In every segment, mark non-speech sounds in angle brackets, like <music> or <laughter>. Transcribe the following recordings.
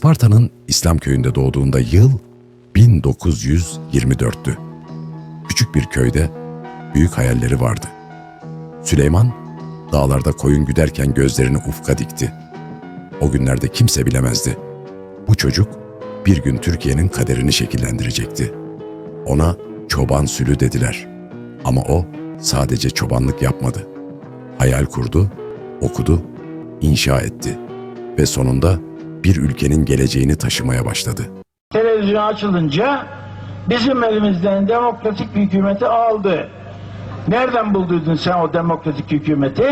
Isparta'nın İslam köyünde doğduğunda yıl 1924'tü. Küçük bir köyde büyük hayalleri vardı. Süleyman dağlarda koyun güderken gözlerini ufka dikti. O günlerde kimse bilemezdi. Bu çocuk bir gün Türkiye'nin kaderini şekillendirecekti. Ona çoban sülü dediler. Ama o sadece çobanlık yapmadı. Hayal kurdu, okudu, inşa etti ve sonunda bir ülkenin geleceğini taşımaya başladı. Televizyon açılınca bizim elimizden demokratik hükümeti aldı. Nereden bulduydun sen o demokratik hükümeti?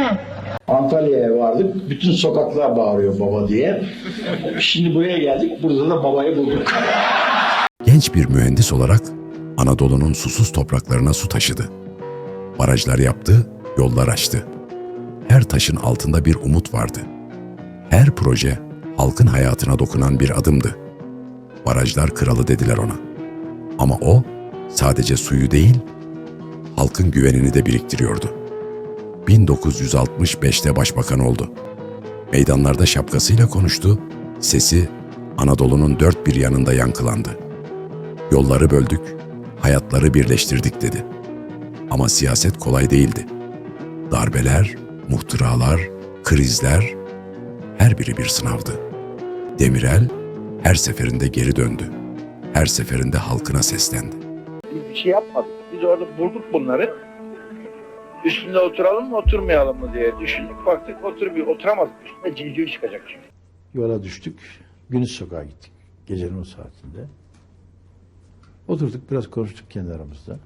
Antalya'ya vardık. Bütün sokaklar bağırıyor baba diye. Şimdi buraya geldik. Burada da babayı bulduk. Genç bir mühendis olarak Anadolu'nun susuz topraklarına su taşıdı. Barajlar yaptı, yollar açtı. Her taşın altında bir umut vardı. Her proje halkın hayatına dokunan bir adımdı. Barajlar kralı dediler ona. Ama o sadece suyu değil, halkın güvenini de biriktiriyordu. 1965'te başbakan oldu. Meydanlarda şapkasıyla konuştu, sesi Anadolu'nun dört bir yanında yankılandı. Yolları böldük, hayatları birleştirdik dedi. Ama siyaset kolay değildi. Darbeler, muhtıralar, krizler her biri bir sınavdı. Demirel her seferinde geri döndü. Her seferinde halkına seslendi. Biz bir şey yapmadık. Biz orada bulduk bunları. Üstünde oturalım mı oturmayalım mı diye düşündük. Baktık otur bir oturamadık. Üstünde civciv çıkacak çünkü. Yola düştük. Gündüz sokağa gittik. Gecenin o saatinde. Oturduk biraz konuştuk kendi aramızda.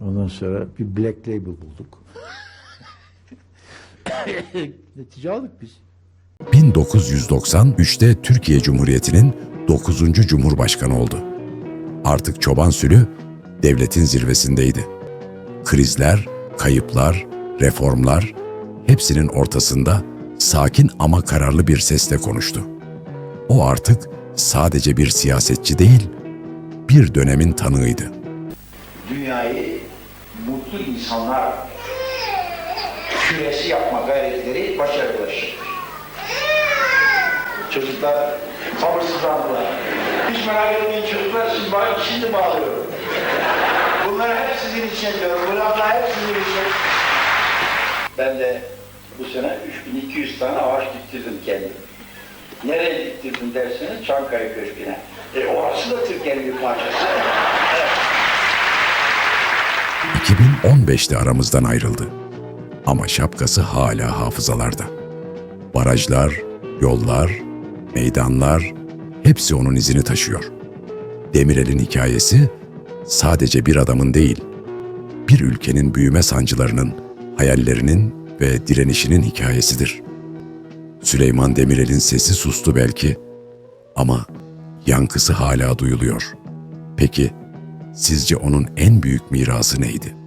Ondan sonra bir black label bulduk. <laughs> Netice aldık biz. 1993'te Türkiye Cumhuriyeti'nin 9. Cumhurbaşkanı oldu. Artık çoban sülü devletin zirvesindeydi. Krizler, kayıplar, reformlar hepsinin ortasında sakin ama kararlı bir sesle konuştu. O artık sadece bir siyasetçi değil, bir dönemin tanığıydı. Dünyayı mutlu insanlar küresi yapma gayretleri başarılaşır. Çocuklar sabırsızlandılar. Hiç merak etmeyin çocuklar siz bana şimdi bağlıyorum. Bunlar hep sizin için diyorum. Bu laflar hep sizin için. Ben de bu sene 3200 tane ağaç diktirdim kendim. Nereye diktirdim derseniz Çankaya Köşkü'ne. E orası da Türkiye'nin bir parçası. 2015'te aramızdan ayrıldı. Ama şapkası hala hafızalarda. Barajlar, yollar, meydanlar hepsi onun izini taşıyor. Demirel'in hikayesi sadece bir adamın değil, bir ülkenin büyüme sancılarının, hayallerinin ve direnişinin hikayesidir. Süleyman Demirel'in sesi sustu belki ama yankısı hala duyuluyor. Peki sizce onun en büyük mirası neydi?